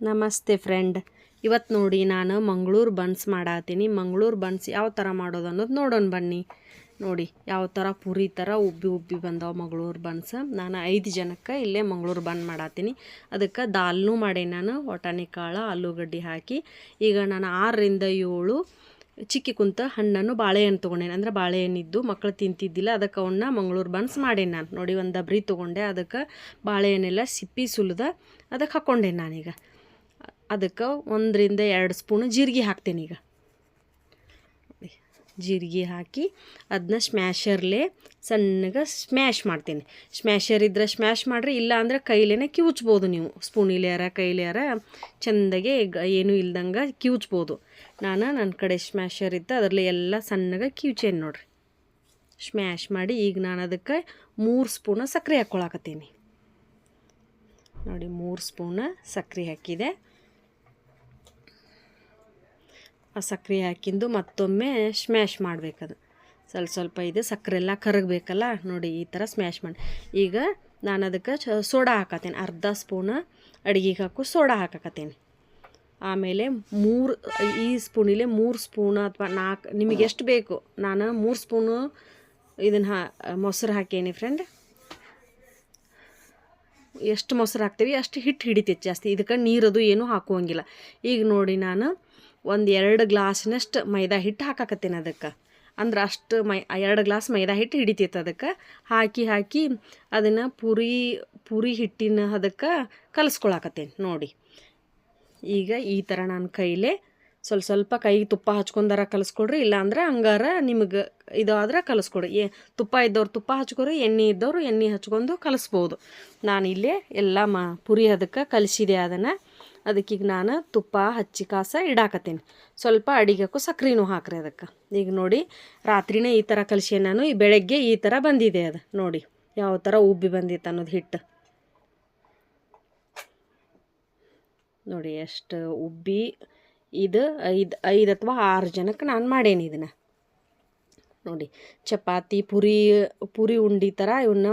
ನಮಸ್ತೆ ಫ್ರೆಂಡ್ ಇವತ್ತು ನೋಡಿ ನಾನು ಮಂಗಳೂರು ಬನ್ಸ್ ಮಾಡತ್ತೀನಿ ಮಂಗಳೂರು ಬನ್ಸ್ ಯಾವ ಥರ ಮಾಡೋದು ಅನ್ನೋದು ನೋಡೋಣ ಬನ್ನಿ. ನೋಡಿ, ಯಾವ ಥರ ಪುರಿ ಥರ ಉಬ್ಬಿ ಉಬ್ಬಿ ಬಂದವು ಮಂಗಳೂರು ಬನ್ಸ್. ನಾನು ಐದು ಜನಕ್ಕೆ ಇಲ್ಲೇ ಮಂಗಳೂರು ಬನ್ ಮಾಡತ್ತೀನಿ ಅದಕ್ಕೆ ದಾಲ್ನೂ ಮಾಡಿ ನಾನು ಒಟಾಣಿ ಕಾಳು, ಆಲೂಗಡ್ಡೆ ಹಾಕಿ. ಈಗ ನಾನು ಆರರಿಂದ ಏಳು ಚಿಕ್ಕಿ ಕುಂತ ಹಣ್ಣನ್ನು ಬಾಳೆಹಣ್ಣು ತೊಗೊಂಡೇನೆ. ಅಂದ್ರೆ ಬಾಳೆಹಣ್ಣಿದ್ದು ಮಕ್ಕಳು ತಿಂತಿದ್ದಿಲ್ಲ, ಅದಕ್ಕೆ ಅವನ್ನ ಮಂಗಳೂರು ಬನ್ಸ್ ಮಾಡೇನೆ ನಾನು. ನೋಡಿ, ಒಂದು ಡಬ್ರಿ ತೊಗೊಂಡೆ, ಅದಕ್ಕೆ ಬಾಳೆಹಣ್ಣೆಲ್ಲ ಸಿಪ್ಪಿ ಸುಲಿದ ಅದಕ್ಕೆ ಹಾಕ್ಕೊಂಡೇನೆ ನಾನೀಗ. ಅದಕ್ಕೆ ಒಂದರಿಂದ ಎರಡು ಸ್ಪೂನು ಜೀರಿಗೆ ಹಾಕ್ತೇನೆ ಈಗ. ಜೀರಿಗೆ ಹಾಕಿ ಅದನ್ನ ಸ್ಮ್ಯಾಶರ್ಲೆ ಸಣ್ಣಗೆ ಸ್ಮ್ಯಾಶ್ ಮಾಡ್ತೀನಿ. ಸ್ಮ್ಯಾಶರ್ ಇದ್ರೆ ಸ್ಮ್ಯಾಶ್ ಮಾಡಿರಿ, ಇಲ್ಲ ಅಂದ್ರೆ ಕೈಲೇನೆ ಕಿವುಚ್ಬೋದು ನೀವು. ಸ್ಪೂನಿಲ್ಯಾರ ಕೈಲ್ಯಾರ ಚೆಂದಾಗೆ ಗ- ಏನೂ ಇಲ್ದಂಗೆ ಕಿವುಚ್ಬೋದು. ನಾನು ನನ್ನ ಕಡೆ ಸ್ಮ್ಯಾಶರ್ ಇತ್ತು ಅದರಲ್ಲಿ ಎಲ್ಲ ಸಣ್ಣಗೆ ಕಿವುಚೇನು ನೋಡ್ರಿ. ಸ್ಮ್ಯಾಶ್ ಮಾಡಿ ಈಗ ನಾನು ಅದಕ್ಕೆ ಮೂರು ಸ್ಪೂನ ಸಕ್ಕರೆ ಹಾಕ್ಕೊಳಕತ್ತೀನಿ ನೋಡಿ ಮೂರು ಸ್ಪೂನ ಸಕ್ಕರೆ ಹಾಕಿದೆ ಆ ಸಕ್ಕರೆ ಹಾಕಿಂದು ಮತ್ತೊಮ್ಮೆ ಸ್ಮ್ಯಾಶ್ ಮಾಡಬೇಕದು. ಸ್ವಲ್ಪ ಸ್ವಲ್ಪ ಇದು ಸಕ್ಕರೆ ಎಲ್ಲ ಕರಗಬೇಕಲ್ಲ, ನೋಡಿ ಈ ಥರ ಸ್ಮ್ಯಾಶ್ ಮಾಡಿ. ಈಗ ನಾನು ಅದಕ್ಕೆ ಸೋಡಾ ಹಾಕತ್ತೀನಿ, ಅರ್ಧ ಸ್ಪೂನ ಅಡುಗೆಗೆ ಹಾಕು ಸೋಡಾ ಹಾಕಕತ್ತೀನಿ. ಆಮೇಲೆ ಮೂರು, ಈ ಸ್ಪೂನಿಲೆ ಮೂರು ಸ್ಪೂನ್ ಅಥವಾ ನಾಲ್ಕು ನಿಮಗೆ ಎಷ್ಟು ಬೇಕು, ನಾನು ಮೂರು ಸ್ಪೂನು ಇದನ್ನು ಹಾ, ಮೊಸರು ಹಾಕೇನಿ ಫ್ರೆಂಡ್ ಎಷ್ಟು ಮೊಸರು ಹಾಕ್ತೀವಿ ಅಷ್ಟು ಹಿಟ್ಟು ಹಿಡಿತೈತೆ ಜಾಸ್ತಿ, ಇದಕ್ಕೆ ನೀರದು ಏನೂ ಹಾಕುವಂಗಿಲ್ಲ. ಈಗ ನೋಡಿ ನಾನು ಒಂದು ಎರಡು ಗ್ಲಾಸ್ನಷ್ಟು ಮೈದಾ ಹಿಟ್ಟು ಹಾಕಾಕತ್ತೀನಿ ಅದಕ್ಕೆ. ಅಂದ್ರೆ ಅಷ್ಟು ಮೈ ಎರಡು ಗ್ಲಾಸ್ ಮೈದಾ ಹಿಟ್ಟು ಹಿಡಿತೈತೆ ಅದಕ್ಕೆ. ಹಾಕಿ ಹಾಕಿ ಅದನ್ನು ಪುರಿ ಪುರಿ ಹಿಟ್ಟಿನ ಅದಕ್ಕೆ ಕಲಿಸ್ಕೊಳಕತ್ತೇನೆ ನೋಡಿ. ಈಗ ಈ ಥರ ನಾನು ಕೈಲೇ ಸ್ವಲ್ಪ ಸ್ವಲ್ಪ ಕೈಗೆ ತುಪ್ಪ ಹಚ್ಕೊಂಡಾರ ಕಲಿಸ್ಕೊಡ್ರಿ, ಇಲ್ಲಾಂದ್ರೆ ಹಂಗಾರ ನಿಮಗೆ ಇದು ಆದ್ರೆ ಕಲಿಸ್ಕೊಡ್ರಿ. ಏ ತುಪ್ಪ ಇದ್ದವ್ರು ತುಪ್ಪ ಹಚ್ಕೊರಿ, ಎಣ್ಣೆ ಇದ್ದವರು ಎಣ್ಣೆ ಹಚ್ಕೊಂಡು ಕಲಿಸ್ಬೋದು. ನಾನು ಇಲ್ಲೇ ಎಲ್ಲ ಮಾ, ಪುರಿ ಅದಕ್ಕೆ ಕಲಿಸಿದೆ ಅದನ್ನು. ಅದಕ್ಕೀಗ ನಾನು ತುಪ್ಪ, ಹಚ್ಚಿ ಕಾಸ ಇಡಾಕತ್ತೀನಿ. ಸ್ವಲ್ಪ ಅಡಿಗೆಕ್ಕೂ ಸಕ್ರೆನೂ ಹಾಕ್ರಿ ಅದಕ್ಕೆ. ಈಗ ನೋಡಿ, ರಾತ್ರಿನೇ ಈ ಥರ ಕಲಿಸಿ ನಾನು, ಈ ಬೆಳಗ್ಗೆ ಈ ಥರ ಬಂದಿದೆ ಅದು. ನೋಡಿ, ಯಾವ ಥರ ಉಬ್ಬಿ ಬಂದಿತ್ತು ಅನ್ನೋದು ಹಿಟ್ಟು. ನೋಡಿ, ಎಷ್ಟು ಉಬ್ಬಿ, ಇದು ಐದು ಐದು ಅಥವಾ ಆರು ಜನಕ್ಕೆ ನಾನು ಮಾಡೇನಿ ಇದನ್ನು. ನೋಡಿ, ಚಪಾತಿ, ಪುರಿ ಪುರಿ ಉಂಡಿ ಥರ ಇವನ್ನ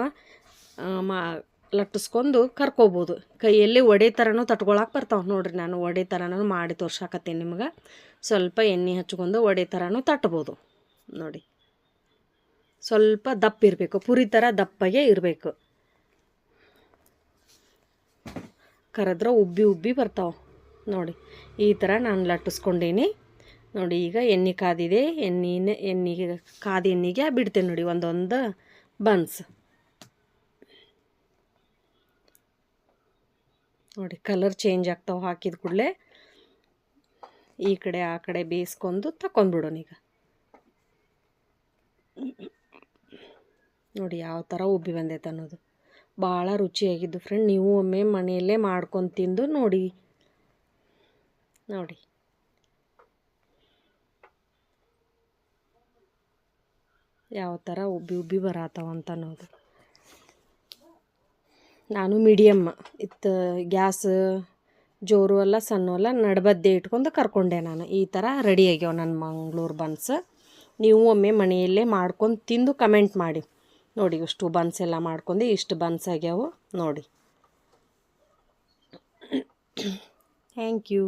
ಮಾ ಲಟ್ಟಿಸ್ಕೊಂಡು ಕರ್ಕೋಬೋದು. ಕೈಯಲ್ಲಿ ಒಡೆ ಥರನೂ ತಟ್ಕೊಳಕ್ಕೆ ಬರ್ತಾವೆ. ನೋಡಿರಿ ನಾನು ಒಡೆ ಥರನೂ ಮಾಡಿ ತೋರ್ಸಾಕತ್ತೀನಿ ನಿಮ್ಗೆ. ಸ್ವಲ್ಪ ಎಣ್ಣೆ ಹಚ್ಕೊಂಡು ಒಡೆ ಥರನೂ ತಟ್ಬೋದು. ನೋಡಿ. ಸ್ವಲ್ಪ ದಪ್ಪ ಇರಬೇಕು. ಪುರಿ ಥರ ದಪ್ಪಗೆ ಇರಬೇಕು. ಕರೆದ್ರೆ ಉಬ್ಬಿ ಉಬ್ಬಿ ಬರ್ತಾವೆ. ನೋಡಿ. ಈ ಥರ ನಾನು ಲಟ್ಟಿಸ್ಕೊಂಡೀನಿ. ನೋಡಿ, ಈಗ ಎಣ್ಣೆ ಕಾದಿದೆ. ಎಣ್ಣೆನ ಎಣ್ಣೆಗೆ ಕಾದ ಎಣ್ಣೆಗೆ ಬಿಡ್ತೇನೆ ನೋಡಿ ಒಂದೊಂದು ಬನ್ಸ್. ನೋಡಿ ಕಲರ್ ಚೇಂಜ್ ಆಗ್ತಾವೆ, ಹಾಕಿದ ಕೂಡಲೇ ಈ ಕಡೆ, ಆ ಕಡೆ ಬೇಯಿಸ್ಕೊಂಡು ತಕೊಂಡ್ಬಿಡೋಣ ಈಗ. ನೋಡಿ, ಯಾವ ಥರ ಉಬ್ಬಿ ಬಂದೈತೆ ಅನ್ನೋದು. ಭಾಳ ರುಚಿಯಾಗಿದ್ದು ಫ್ರೆಂಡ್ ನೀವು ಒಮ್ಮೆ ಮನೆಯಲ್ಲೇ ಮಾಡ್ಕೊಂಡು ತಿಂದು ನೋಡಿ. ನೋಡಿ. ಯಾವ ಥರ ಉಬ್ಬಿ ಉಬ್ಬಿ ಬರತ್ತವಂತ ಅನ್ನೋದು. ನಾನು ಮೀಡಿಯಮ್ಮ ಇತ್ತು ಗ್ಯಾಸ್ ಜೋರು ಅಲ್ಲ, ಸಣ್ಣ ಅಲ್ಲ, ನಡ್ಬದ್ದೆ ಇಟ್ಕೊಂಡು ಕರ್ಕೊಂಡೆ ನಾನು. ಈ ಥರ ರೆಡಿ ಆಗ್ಯಾವ ನನ್ನ ಮಂಗ್ಳೂರು ಬನ್ಸ್ ನೀವು ಒಮ್ಮೆ ಮನೆಯಲ್ಲೇ ಮಾಡ್ಕೊಂಡು ತಿಂದು ಕಮೆಂಟ್ ಮಾಡಿ. ನೋಡಿ, ಇಷ್ಟು ಬನ್ಸ್ ಎಲ್ಲ ಮಾಡ್ಕೊಂಡು, ಇಷ್ಟು ಬನ್ಸ್ ಆಗ್ಯಾವು. ನೋಡಿ. Thank you